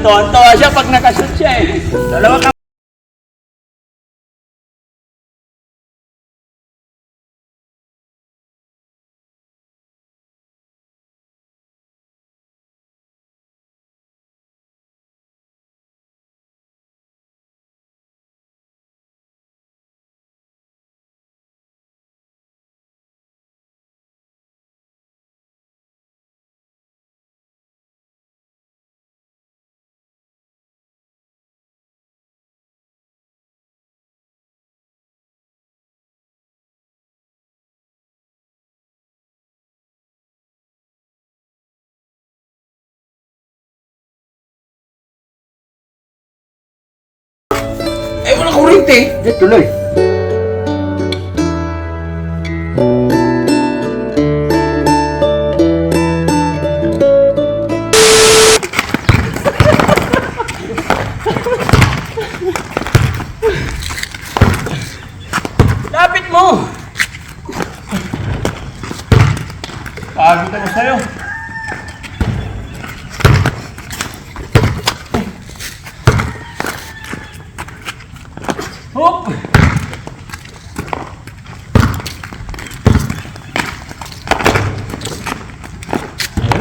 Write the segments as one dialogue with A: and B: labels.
A: Tonto siya pag nakashoot siya eh. Dalawa ka.
B: Eh, wala kurente.
A: Eh, tuloy.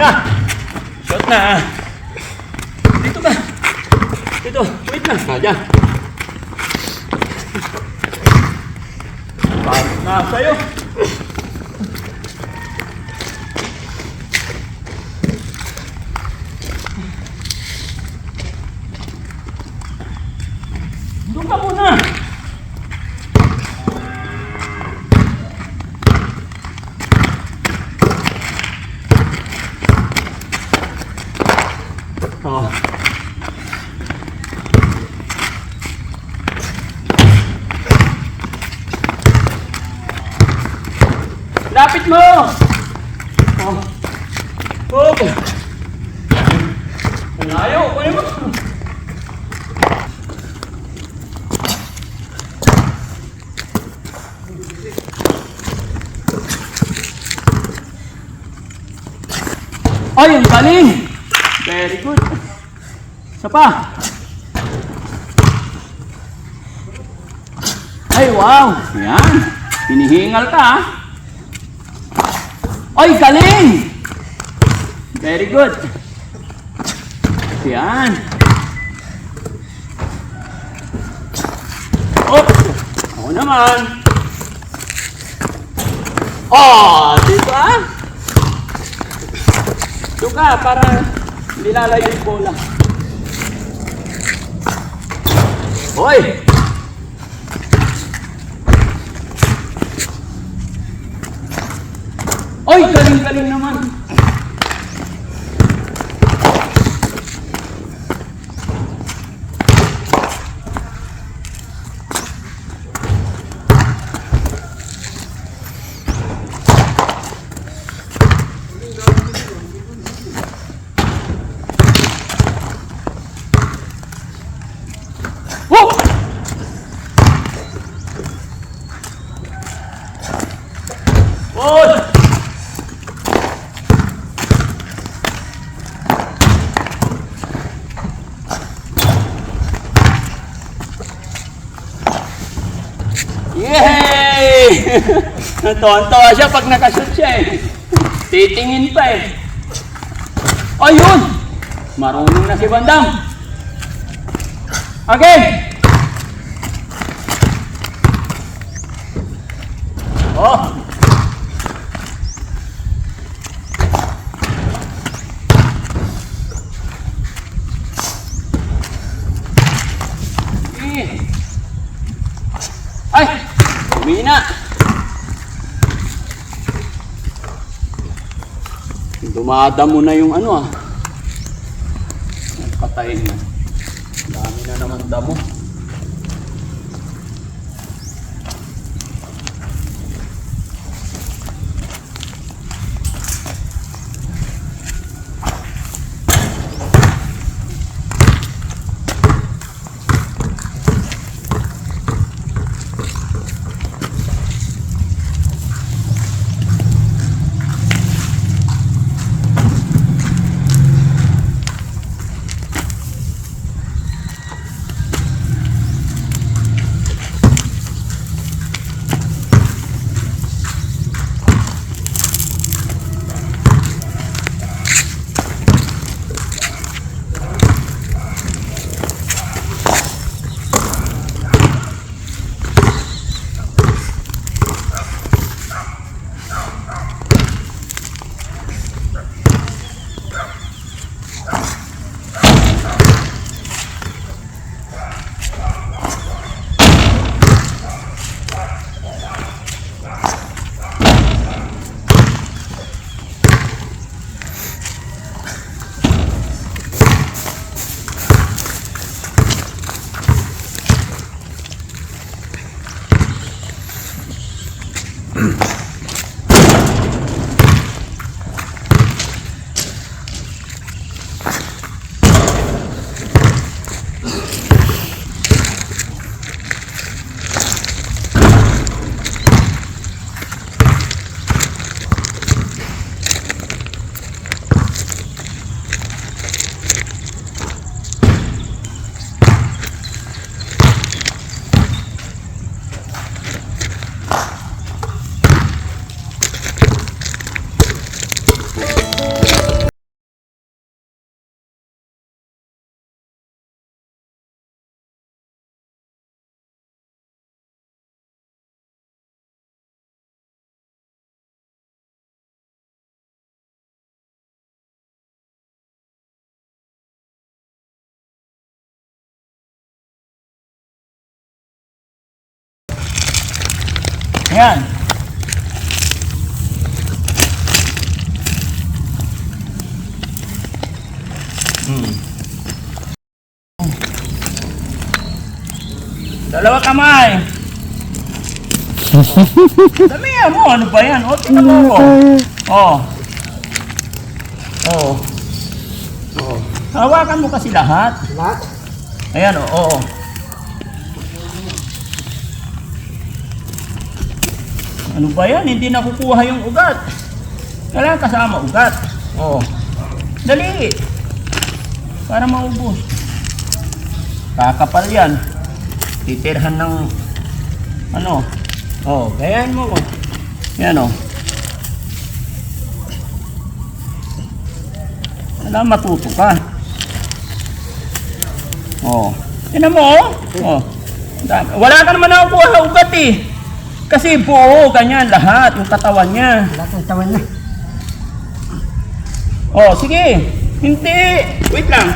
A: Na! Shot na! Dito ka! Dito! Wait lang! Ah, dyan! Pagod na sa'yo! Doon ka muna! Oh. Lapit mo! Oh. Oh. Ang mo. Ay, ang galing! Very good. Isa pa. Ay, wow! Yan. Hinihingal ka, ha? Ay, galing! Very good. Yan. Oh! Ako naman. Oh, di ba? Doon ka, para nilalayo yung bola. Hoy! Oy, galing-galing naman. Woo! Oh! Natonto siya pag nakashoot siya eh. Titingin pa eh. Ayun! Marunong na si Bandam. Again! Oh! Eh. Ay! Umina! Dumadamo na yung ano ah. Ay, Patayin na. Dami na naman damo. Yan. Hmm. Dalawa kamay. Damihan mo, ano ba yan? O, tingnan mo ko. Oh. Oh. Oh. Hawakan mo kasi lahat.
B: Lahat?
A: Ayan, oo. oo. Ano ba yan? Hindi nakukuha yung ugat. Kailangan kasama ugat. Oo. Dali. Para maubos. Kakapal yan. Titirhan ng ano. Oh, gayan mo. Yan oh. Wala matuto ka. Oh. Tingnan mo, oh. Da- Wala ka naman nakukuha ugat eh. Kasi buo, ganyan, lahat, yung katawan niya.
B: Lahat ng tawan na.
A: Oh, sige. Hindi. Wait lang.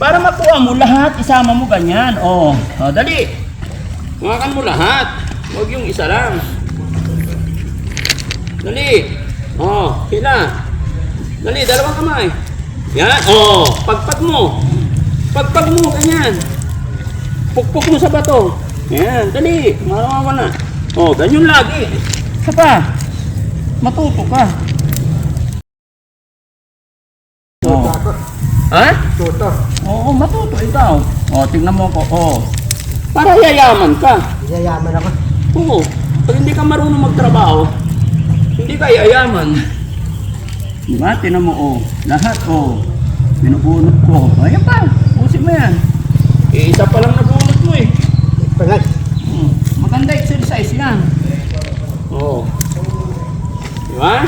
A: Para makuha mo lahat, isama mo ganyan. Oh, oh dali. Hawakan mo lahat. Huwag yung isa lang. Dali. Oh, sila. Dali, dalawang kamay. Yan. Oh, pagpag mo. Pagpag mo, ganyan. Pukpok mo sa bato. Yan, dali. Marawa na. Oh, ganyan lagi. Isa pa. Matuto ka. Oh. Ha?
B: tuto.
A: Oo, matuto ikaw. O, tingnan mo ko. Oo. Para yayaman ka.
B: Yayaman ako.
A: Oo. Pag hindi ka marunong magtrabaho, hindi ka yayaman. Di ba? Tingnan mo, oh. Lahat, oh. Binubunot ko. Ayan pa. Pusin mo yan. Eh, isa pa lang nabunot mo eh.
B: Pagay.
A: Maganda exercise yan. Oo. Di ba?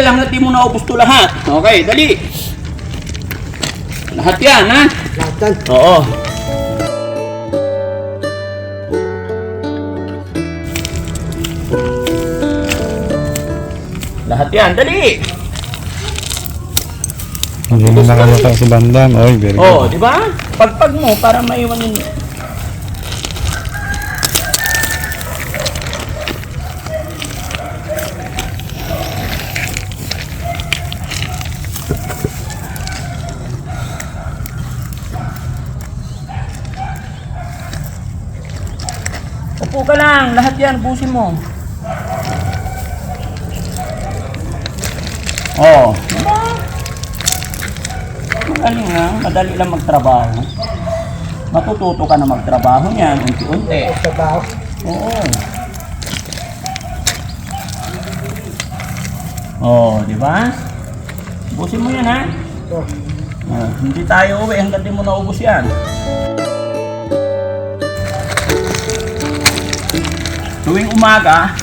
A: Lang at di mo naubos to lahat. Okay, dali. Lahat yan, ha?
B: Lahat yan.
A: Oo. Lahat yan, dali.
C: Hindi na nakamata si Bandam. Oy, very
A: Oh,
C: good.
A: di ba? Pagpag mo para maiwan yung Upo ka lang, lahat yan, busin mo. Oh, diba? Magaling madali lang magtrabaho. Matututo ka na magtrabaho niyan, unti-unti.
B: Trabaho.
A: Oo. Oh, di ba? Ubusin mo yan, ha? Oh, hindi tayo uwi hanggang di mo naubos yan. Tuwing umaga,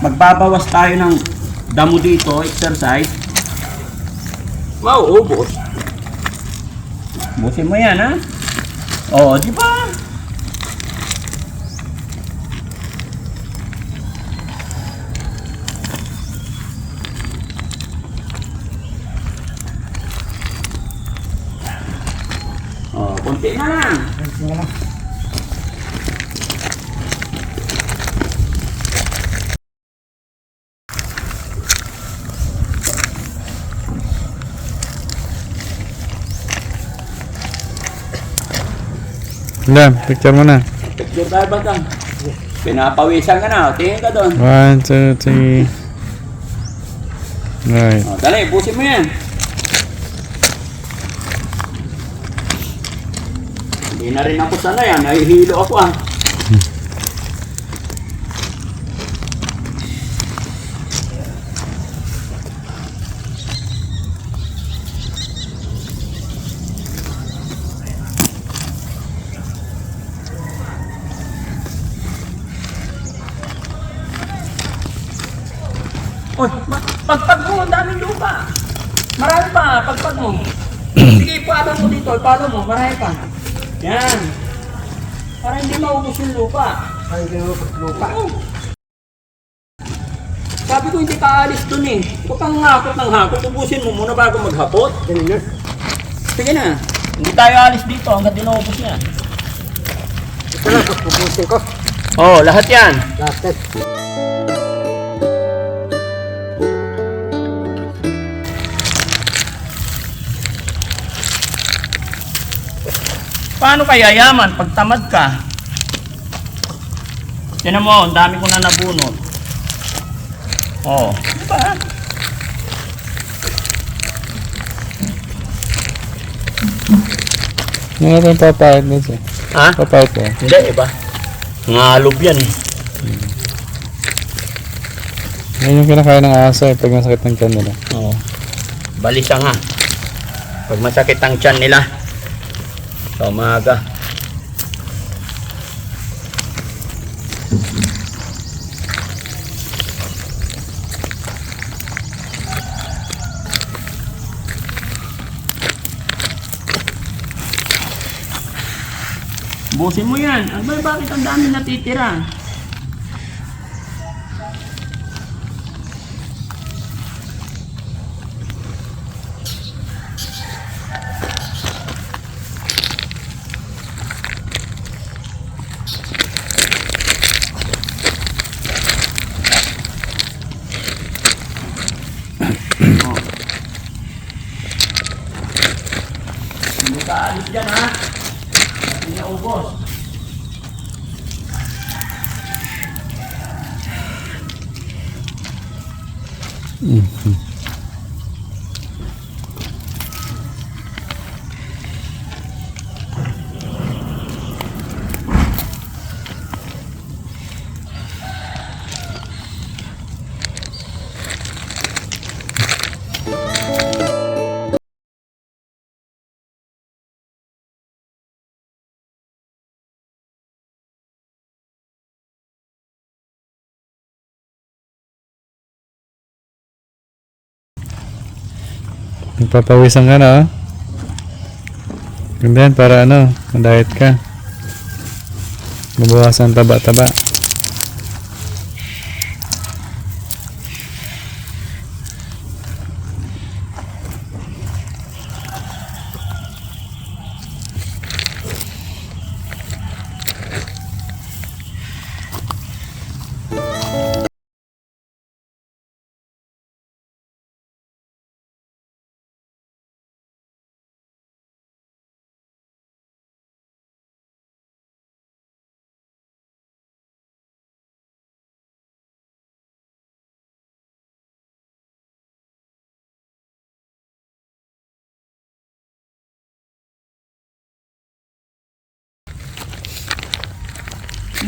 A: magbabawas tayo ng damo dito, exercise. Mauubos. Ubusin mo yan, ha? Oo, di ba? Oh, konti na lang.
B: Ayos na lang.
C: Bandam, picture mo na.
A: Picture tayo ba kang? Pinapawisan ka na. Tingin ka doon.
C: One, two, three. Right.
A: Oh, dali, busin mo yan. Hindi na rin ako sana yan. Nahihilo ako ah. Uy, ma- pagpag mo, ang daming lupa. Marami pa, pagpag mo. Ipalo mo dito, ipalo mo, marami pa. Yan. Para hindi maubos yung lupa.
B: Ay, gano'n lupa.
A: Oo. Sabi ko hindi ka alis dun eh. Huwag kang hakot ng hakot. Ubusin mo muna bago maghapot.
B: Ganun.
A: Sige na. Hindi tayo alis dito hanggang dinubos niya.
B: Ito lang, pupusin ko.
A: Oo, oh, lahat yan.
B: Lahat.
A: Paano kaya yaman pag tamad ka? Tinan mo, ang dami ko na nabunot. Oo. Oh. Diba?
C: Yung natin papayat na siya.
A: Ha?
C: Papayat ko.
A: Hindi, iba. Ngalob yan eh.
C: Yan yung kinakain ng aso eh, pag masakit ng tiyan nila.
A: Oo. Balisa nga. Pag masakit ang tiyan nila. Sa umaga. Busin mo yan. Ba bakit ang dami natitira? Hindi ka alis dyan ha. Hindi na
C: Nagpapawisan ka na, oh. Ganda yan, para ano, diet ka. Mabawasan taba-taba.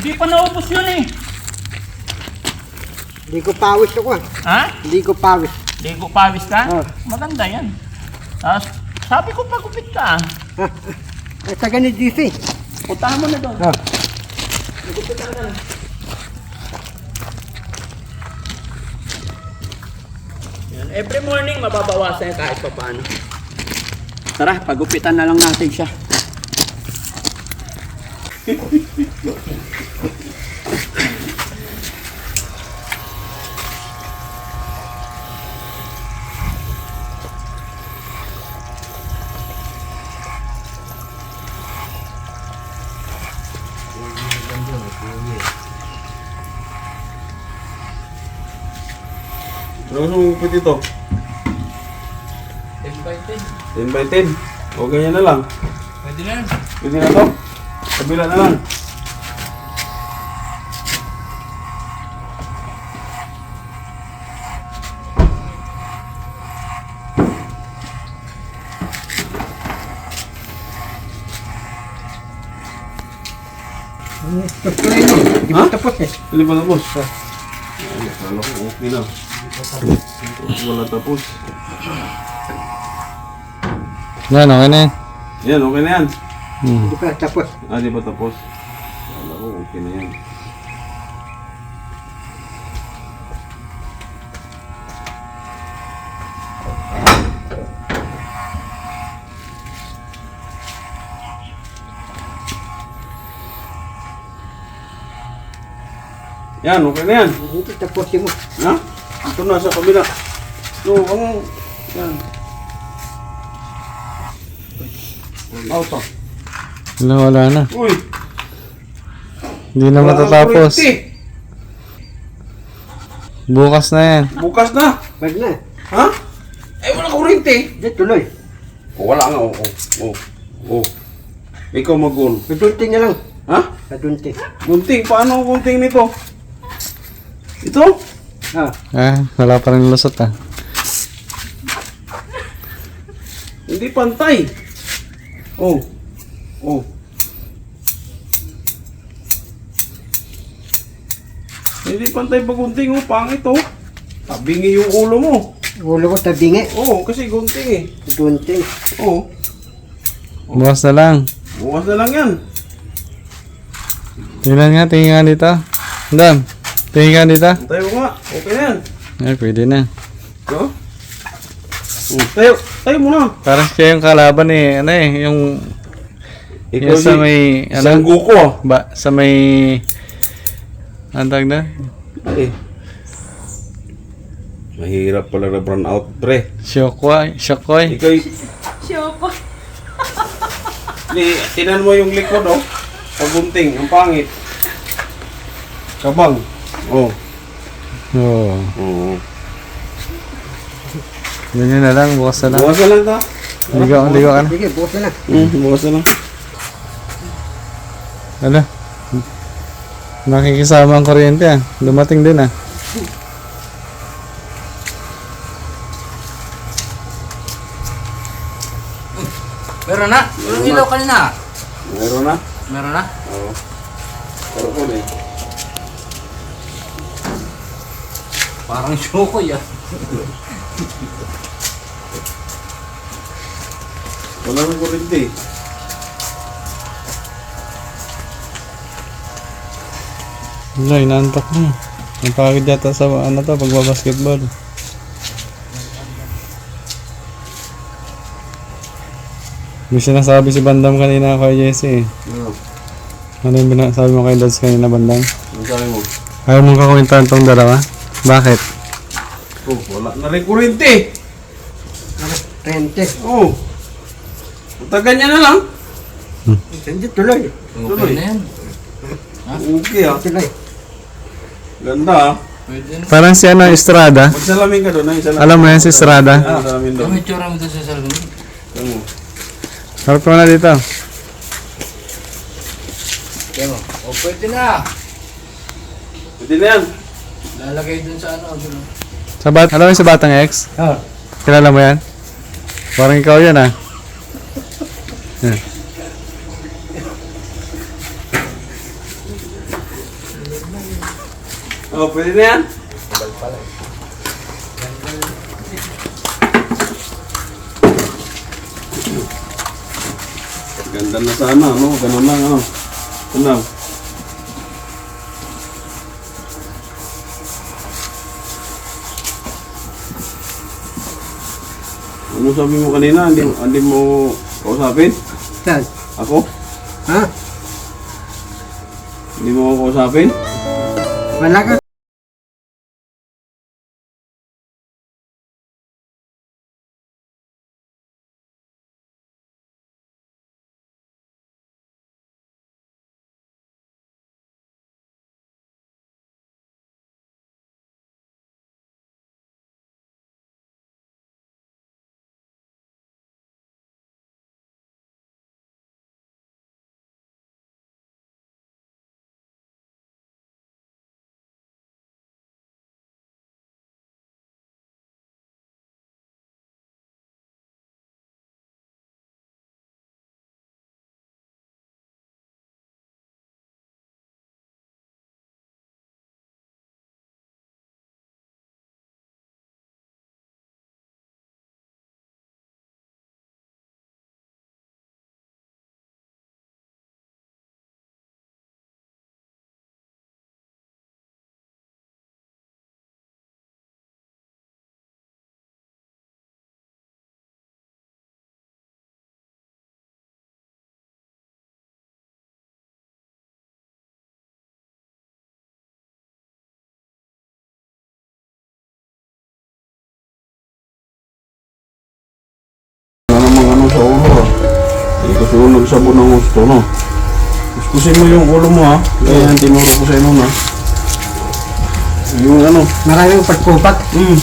A: Hindi pa naubos yun eh.
B: Hindi ko pawis ako ah.
A: Ha?
B: Hindi ko pawis.
A: Ligo pawis ka?
B: Oo.
A: Maganda yan. Tapos, sabi ko pagupit ka. ah.
B: Ay, sa ganit DC.
A: Puntahan mo na doon.
B: Ah.
A: Nagupitan ka na. Yan. Every morning, mababawasan kahit pa paano. Tara, pagupitan na lang natin siya.
D: Ano gusto mong gupit ito? 10 by 10. O ganyan na lang.
A: Pwede na.
D: Pwede na to. Kabila na lang.
B: Tapos na yun.
D: Ha?
B: mo tapos eh.
D: Hindi pa tapos. Ay, akala ko okay na. Wala tapos.
C: Yan, okay na yan.
D: Yan, okay na yan.
C: Hmm.
B: Hindi pa tapos.
D: Ah, di ba tapos? Wala ko, okay na yan. Yan, okay na yan.
B: Hindi tapos mo.
D: Ha? Ito na sa kabila. No, ang... Yan. Auto.
C: Wala, wala na.
D: Uy!
C: Hindi na
D: wala
C: matatapos. Bukas na yan.
D: Bukas na.
B: Wag na.
D: Ha? Eh, wala kuryente.
B: Di tuloy.
D: Oh, wala nga. Oh, oh, oh. oh. Ikaw mag-on.
B: Kadunting na lang.
D: Ha?
B: Kadunting.
D: Gunting. Paano ang gunting nito? Ito?
B: Ah,
C: Ah, wala pa rin lusot ah.
D: Hindi pantay. Oh. Oh. Hindi pantay pag gunting oh. Pangit oh. Tabingi yung ulo mo.
B: ulo ko tabingi.
D: Oo, oh, kasi gunting eh.
B: Kadunting.
D: Oo. Oh,
C: Bukas na lang.
D: bukas na lang yan.
C: Tingnan nga, tingin nga dito. Dam, tingin nga dito.
D: Tayo nga. Okay na yan.
C: Ay, pwede na.
D: Oh. Oh, tayo. Tayo muna.
C: Parang siya yung kalaban eh, ano eh, yung, yung sa may, ano,
D: guko ah.
C: ba, sa may, tawag na?
D: Eh. Mahirap pala na brown out, pre.
C: Shokwa, Shokoy.
D: Ikaw Siyoko. Ni, tinan mo yung likod, oh. Pagunting, ang pangit. Kabang. Oh.
C: Oo.
D: Oo.
C: Ganyan na lang, bukas na lang.
D: Bukas na lang ta.
C: Ligo, ligo ka na.
B: Sige, bukas na lang.
D: Hmm, bukas na lang.
C: Ano? Nakikisama ang kuryente ah. Dumating din ah.
A: Meron na. Meron ilaw kanina.
D: Meron na.
A: Meron na.
D: Oo. Pero ko eh.
A: Parang syoko yan.
D: Wala nang kuryente.
C: Wala, inaantok na. Ang pagod yata sa ano to, pagbabasketball. May sinasabi si Bandam kanina kay Jesse eh.
D: Ano?
C: Ano yung binasabi mo kay Dads kanina Bandam?
D: Ang sabi mo?
C: Ayaw mong kakwentahan tong dalawa? Bakit?
D: Oh, wala na rin kuryente.
B: Rente.
D: Oh. Punta ganyan na lang.
B: Hindi tuloy.
A: Okay na yan.
D: Okay ah.
B: Tuloy.
D: Ganda ah.
C: Parang si ano, Estrada.
D: Magsalamin ka doon. Ay, salamin.
C: Alam mo yan si Estrada?
D: Ah, salamin doon.
A: Ano may tsura mo doon sa salon?
D: Ano?
C: Harap ko na dito.
A: Kaya mo. O pwede na.
D: Pwede na yan.
A: Lalagay doon sa ano. Doon.
C: Sa bat alam mo yung sa Batang X?
B: Ah,
C: Kilala mo yan? Parang ikaw yan ah. Yan.
D: Oh, pwede na yan. Ganda na sana, no? Ganun lang, ano? Ano? Ano sabi mo kanina? Hindi, hindi mo kausapin?
B: saan?
D: Ako?
B: Ha?
D: Hindi mo ako kausapin?
B: Wala ka
D: Kasi yung nagsabon ng gusto, no? Kuskusin mo yung ulo mo ha. Kaya yung tinuro ko sa inyo na. Yung ano.
B: Maraming pagkupat.
D: Hmm.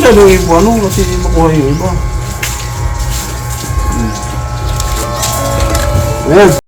D: Yung iba, ano? Kasi makuha yung iba. Hmm. Ayan.